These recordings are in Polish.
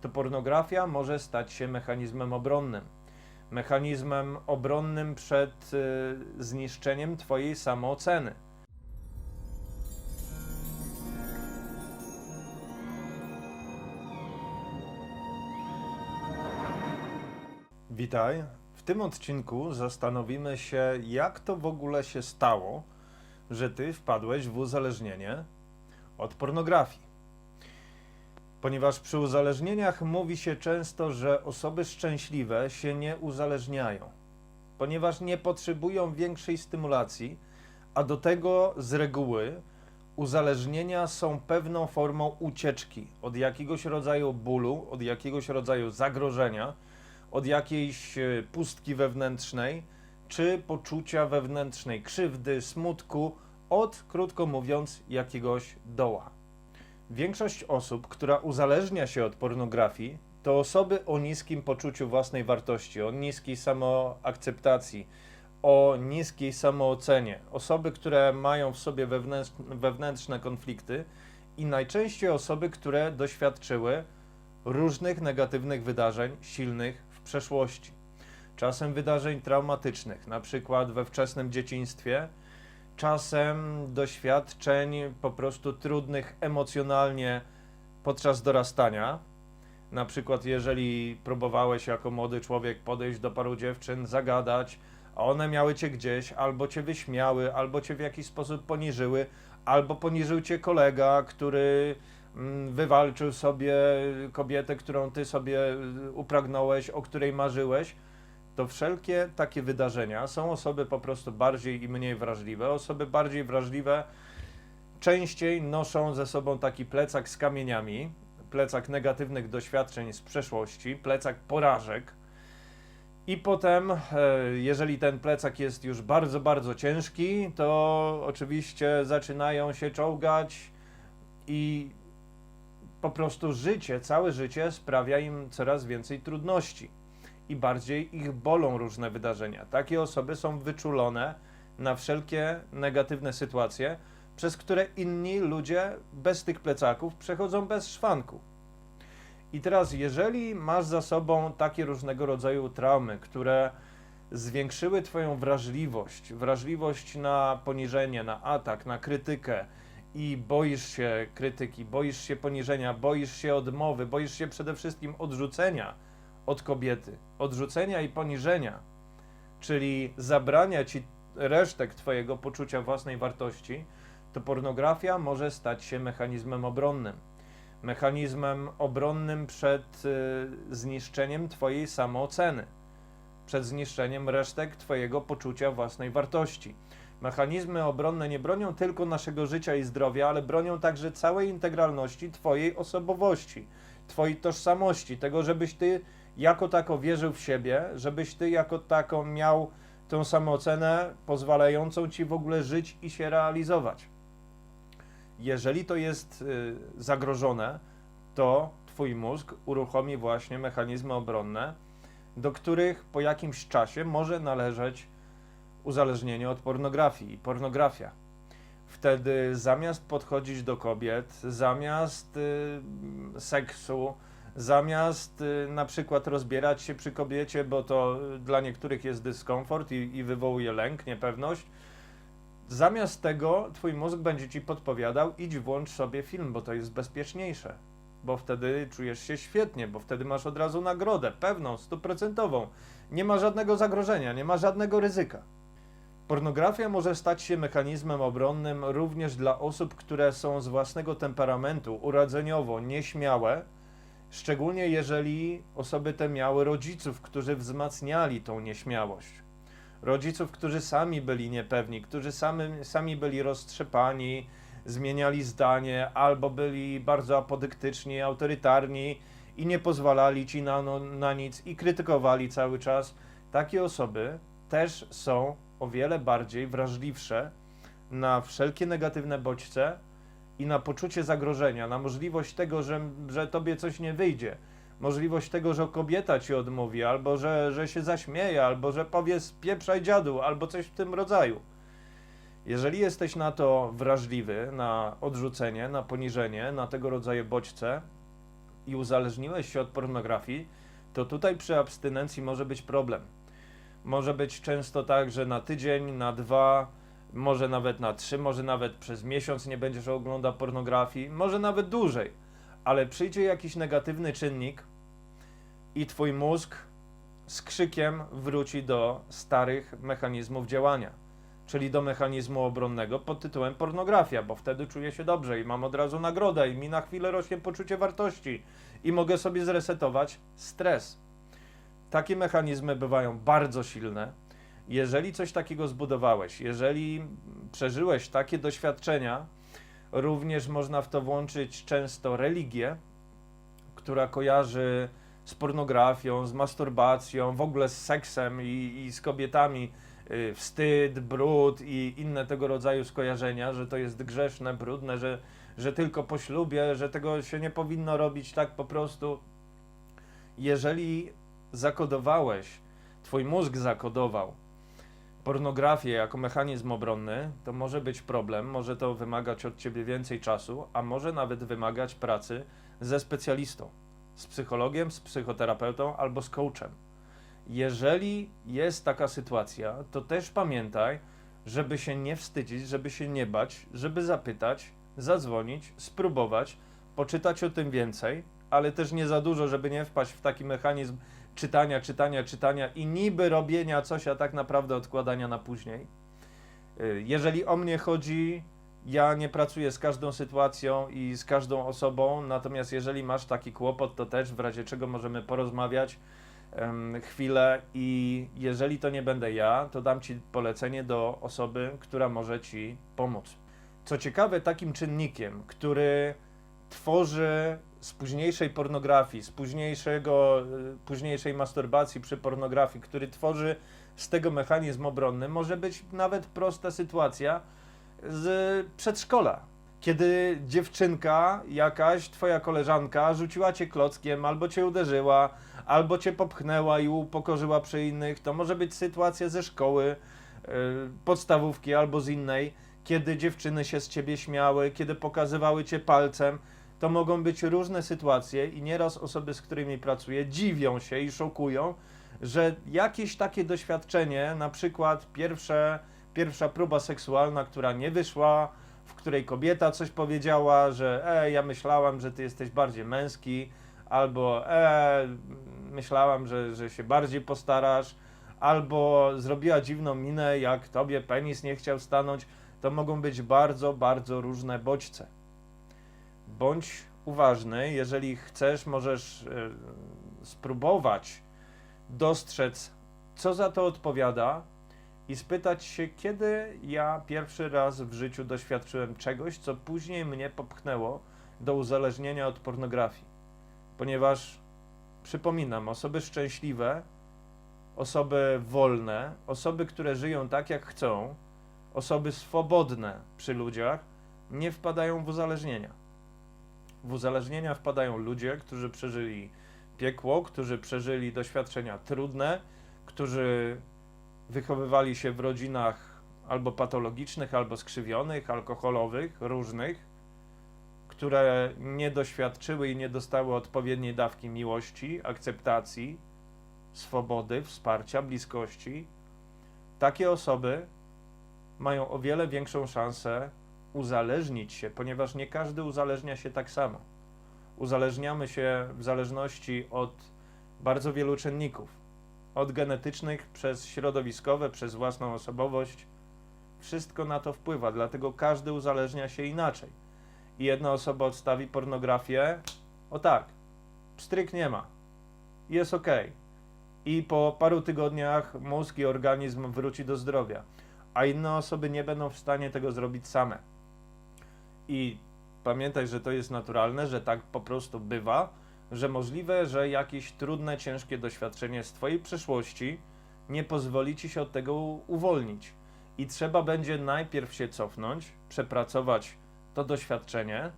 to pornografia może stać się mechanizmem obronnym. Mechanizmem obronnym przed y, zniszczeniem Twojej samooceny. Witaj. W tym odcinku zastanowimy się, jak to w ogóle się stało, że ty wpadłeś w uzależnienie od pornografii. Ponieważ przy uzależnieniach mówi się często, że osoby szczęśliwe się nie uzależniają, ponieważ nie potrzebują większej stymulacji, a do tego z reguły uzależnienia są pewną formą ucieczki od jakiegoś rodzaju bólu, od jakiegoś rodzaju zagrożenia, od jakiejś e, pustki wewnętrznej, czy poczucia wewnętrznej krzywdy, smutku, od, krótko mówiąc, jakiegoś doła. Większość osób, która uzależnia się od pornografii, to osoby o niskim poczuciu własnej wartości, o niskiej samoakceptacji, o niskiej samoocenie. Osoby, które mają w sobie wewnętrz, wewnętrzne konflikty i najczęściej osoby, które doświadczyły różnych negatywnych wydarzeń silnych w przeszłości. Czasem wydarzeń traumatycznych, na przykład we wczesnym dzieciństwie, czasem doświadczeń po prostu trudnych emocjonalnie podczas dorastania. Na przykład, jeżeli próbowałeś jako młody człowiek podejść do paru dziewczyn, zagadać, a one miały cię gdzieś, albo cię wyśmiały, albo cię w jakiś sposób poniżyły, albo poniżył cię kolega, który mm, wywalczył sobie kobietę, którą ty sobie y, upragnąłeś, o której marzyłeś, to wszelkie takie wydarzenia są osoby po prostu bardziej i mniej wrażliwe. Osoby bardziej wrażliwe częściej noszą ze sobą taki plecak z kamieniami, plecak negatywnych doświadczeń z przeszłości, plecak porażek. I potem, e, jeżeli ten plecak jest już bardzo, bardzo ciężki, to oczywiście zaczynają się czołgać i po prostu życie, całe życie sprawia im coraz więcej trudności i bardziej ich bolą różne wydarzenia. Takie osoby są wyczulone na wszelkie negatywne sytuacje, przez które inni ludzie bez tych plecaków przechodzą bez szwanku. I teraz, jeżeli masz za sobą takie różnego rodzaju traumy, które zwiększyły Twoją wrażliwość, wrażliwość na poniżenie, na atak, na krytykę i boisz się krytyki, boisz się poniżenia, boisz się odmowy, boisz się przede wszystkim odrzucenia od kobiety, odrzucenia i poniżenia, czyli zabrania Ci resztek Twojego poczucia własnej wartości, to pornografia może stać się mechanizmem obronnym mechanizmem obronnym przed y, zniszczeniem Twojej samooceny, przed zniszczeniem resztek Twojego poczucia własnej wartości. Mechanizmy obronne nie bronią tylko naszego życia i zdrowia, ale bronią także całej integralności Twojej osobowości, Twojej tożsamości, tego, żebyś Ty jako tako wierzył w siebie, żebyś Ty jako tako miał tę samoocenę pozwalającą Ci w ogóle żyć i się realizować jeżeli to jest y, zagrożone, to Twój mózg uruchomi właśnie mechanizmy obronne, do których po jakimś czasie może należeć uzależnienie od pornografii. Pornografia. Wtedy zamiast podchodzić do kobiet, zamiast y, seksu, zamiast y, na przykład rozbierać się przy kobiecie, bo to dla niektórych jest dyskomfort i, i wywołuje lęk, niepewność, Zamiast tego twój mózg będzie ci podpowiadał, idź włącz sobie film, bo to jest bezpieczniejsze. Bo wtedy czujesz się świetnie, bo wtedy masz od razu nagrodę, pewną, stuprocentową. Nie ma żadnego zagrożenia, nie ma żadnego ryzyka. Pornografia może stać się mechanizmem obronnym również dla osób, które są z własnego temperamentu urodzeniowo nieśmiałe, szczególnie jeżeli osoby te miały rodziców, którzy wzmacniali tą nieśmiałość rodziców, którzy sami byli niepewni, którzy sami, sami byli roztrzepani, zmieniali zdanie, albo byli bardzo apodyktyczni, autorytarni i nie pozwalali ci na, no, na nic i krytykowali cały czas. Takie osoby też są o wiele bardziej wrażliwsze na wszelkie negatywne bodźce i na poczucie zagrożenia, na możliwość tego, że, że tobie coś nie wyjdzie możliwość tego, że kobieta ci odmówi, albo że, że się zaśmieje, albo że powie spieprzaj dziadu, albo coś w tym rodzaju. Jeżeli jesteś na to wrażliwy, na odrzucenie, na poniżenie, na tego rodzaju bodźce, i uzależniłeś się od pornografii, to tutaj przy abstynencji może być problem. Może być często tak, że na tydzień, na dwa, może nawet na trzy, może nawet przez miesiąc nie będziesz oglądał pornografii, może nawet dłużej, ale przyjdzie jakiś negatywny czynnik i twój mózg z krzykiem wróci do starych mechanizmów działania, czyli do mechanizmu obronnego pod tytułem pornografia, bo wtedy czuję się dobrze i mam od razu nagrodę i mi na chwilę rośnie poczucie wartości i mogę sobie zresetować stres. Takie mechanizmy bywają bardzo silne. Jeżeli coś takiego zbudowałeś, jeżeli przeżyłeś takie doświadczenia, również można w to włączyć często religię, która kojarzy z pornografią, z masturbacją, w ogóle z seksem i, i z kobietami y, wstyd, brud i inne tego rodzaju skojarzenia, że to jest grzeszne, brudne, że, że tylko po ślubie, że tego się nie powinno robić tak po prostu. Jeżeli zakodowałeś, twój mózg zakodował pornografię jako mechanizm obronny, to może być problem, może to wymagać od ciebie więcej czasu, a może nawet wymagać pracy ze specjalistą, z psychologiem, z psychoterapeutą albo z coachem. Jeżeli jest taka sytuacja, to też pamiętaj, żeby się nie wstydzić, żeby się nie bać, żeby zapytać, zadzwonić, spróbować, poczytać o tym więcej, ale też nie za dużo, żeby nie wpaść w taki mechanizm czytania, czytania, czytania i niby robienia coś, a tak naprawdę odkładania na później. Y, Jeżeli o mnie chodzi, ja nie pracuję z każdą sytuacją i z każdą osobą, natomiast jeżeli masz taki kłopot, to też w razie czego możemy porozmawiać em, chwilę i jeżeli to nie będę ja, to dam Ci polecenie do osoby, która może Ci pomóc. Co ciekawe, takim czynnikiem, który tworzy z późniejszej pornografii, z późniejszego, y, późniejszej masturbacji przy pornografii, który tworzy z tego mechanizm obronny, może być nawet prosta sytuacja z przedszkola. Kiedy dziewczynka jakaś, twoja koleżanka, rzuciła cię klockiem, albo cię uderzyła, albo cię popchnęła i upokorzyła przy innych, to może być sytuacja ze szkoły, y, podstawówki albo z innej, kiedy dziewczyny się z ciebie śmiały, kiedy pokazywały cię palcem. To mogą być różne sytuacje i nieraz osoby, z którymi pracuję, dziwią się i szokują, że jakieś takie doświadczenie, na przykład pierwsze, pierwsza próba seksualna, która nie wyszła, w której kobieta coś powiedziała, że e, ja myślałam, że ty jesteś bardziej męski, albo e, myślałam, że, że się bardziej postarasz, albo zrobiła dziwną minę, jak tobie penis nie chciał stanąć, to mogą być bardzo, bardzo różne bodźce. Bądź uważny, jeżeli chcesz, możesz e, spróbować dostrzec, co za to odpowiada i spytać się, kiedy ja pierwszy raz w życiu doświadczyłem czegoś, co później mnie popchnęło do uzależnienia od pornografii. Ponieważ, przypominam, osoby szczęśliwe, osoby wolne, osoby, które żyją tak, jak chcą, osoby swobodne przy ludziach, nie wpadają w uzależnienia. W uzależnienia wpadają ludzie, którzy przeżyli piekło, którzy przeżyli doświadczenia trudne, którzy wychowywali się w rodzinach albo patologicznych, albo skrzywionych, alkoholowych, różnych, które nie doświadczyły i nie dostały odpowiedniej dawki miłości, akceptacji, swobody, wsparcia, bliskości. Takie osoby mają o wiele większą szansę uzależnić się, ponieważ nie każdy uzależnia się tak samo. Uzależniamy się w zależności od bardzo wielu czynników. Od genetycznych, przez środowiskowe, przez własną osobowość. Wszystko na to wpływa, dlatego każdy uzależnia się inaczej. I jedna osoba odstawi pornografię, o tak, pstryk nie ma, jest ok. I po paru tygodniach mózg i organizm wróci do zdrowia, a inne osoby nie będą w stanie tego zrobić same. I pamiętaj, że to jest naturalne, że tak po prostu bywa, że możliwe, że jakieś trudne, ciężkie doświadczenie z Twojej przeszłości nie pozwoli Ci się od tego uwolnić. I trzeba będzie najpierw się cofnąć, przepracować to doświadczenie,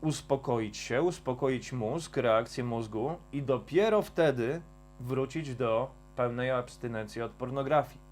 uspokoić się, uspokoić mózg, reakcję mózgu i dopiero wtedy wrócić do pełnej abstynencji od pornografii.